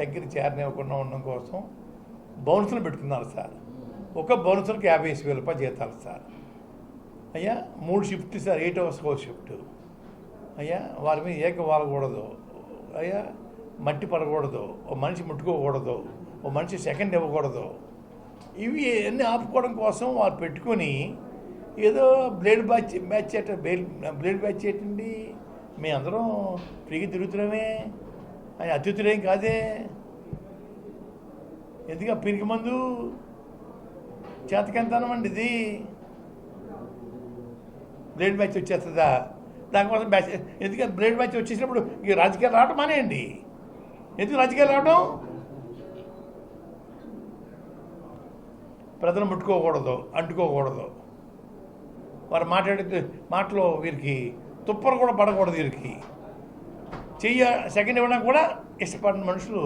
దగ్గర చేరనివ్వకుండా ఉండడం కోసం బౌన్సులు పెట్టుకున్నారు సార్. ఒక బౌన్సర్కి యాభై ఐదు వేల రూపాయలు జీతాలు సార్. అయ్యా మూడు షిఫ్ట్ సార్ ఎయిట్ అవర్స్ ఒక షిఫ్ట్ అయ్యా వారి మీద ఏక వాలకూడదు. అయ్యా మట్టి పడకూడదు. ఓ మనిషి ముట్టుకోకూడదు. ఓ మనిషి సెకండ్ ఇవ్వకూడదు. ఇవి అన్నీ ఆపుకోవడం కోసం వారు పెట్టుకొని ఏదో బ్లేడ్ బ్యాచ్ మ్యాచ్ చేయట బ్లేడ్ బ్యాచ్ చేయటండి మేము అందరం ఫ్రీగా తిరుగుతున్నామే. అని అతిథులేం కాదే. ఎందుక పిరికి మందు? చేతకెంతనం అండి ఇది? బ్లేడ్ మ్యాచ్ వచ్చేస్తుందా? దానికోసం బ్యాచ్ ఎందుకంటే బ్లేడ్ మ్యాచ్ వచ్చేసినప్పుడు ఈ రాజకీయాలు రావటం మానేయండి. ఎందుకు రాజకీయాలు రావడం ప్రజలు ముట్టుకోకూడదు అంటుకోకూడదు. వారు మాట్లాడే మాటలో వీరికి తుప్పలు కూడా పడకూడదు వీరికి. చెయ్య సెకండ్ ఇవ్వడం కూడా ఇష్టపడిన మనుషులు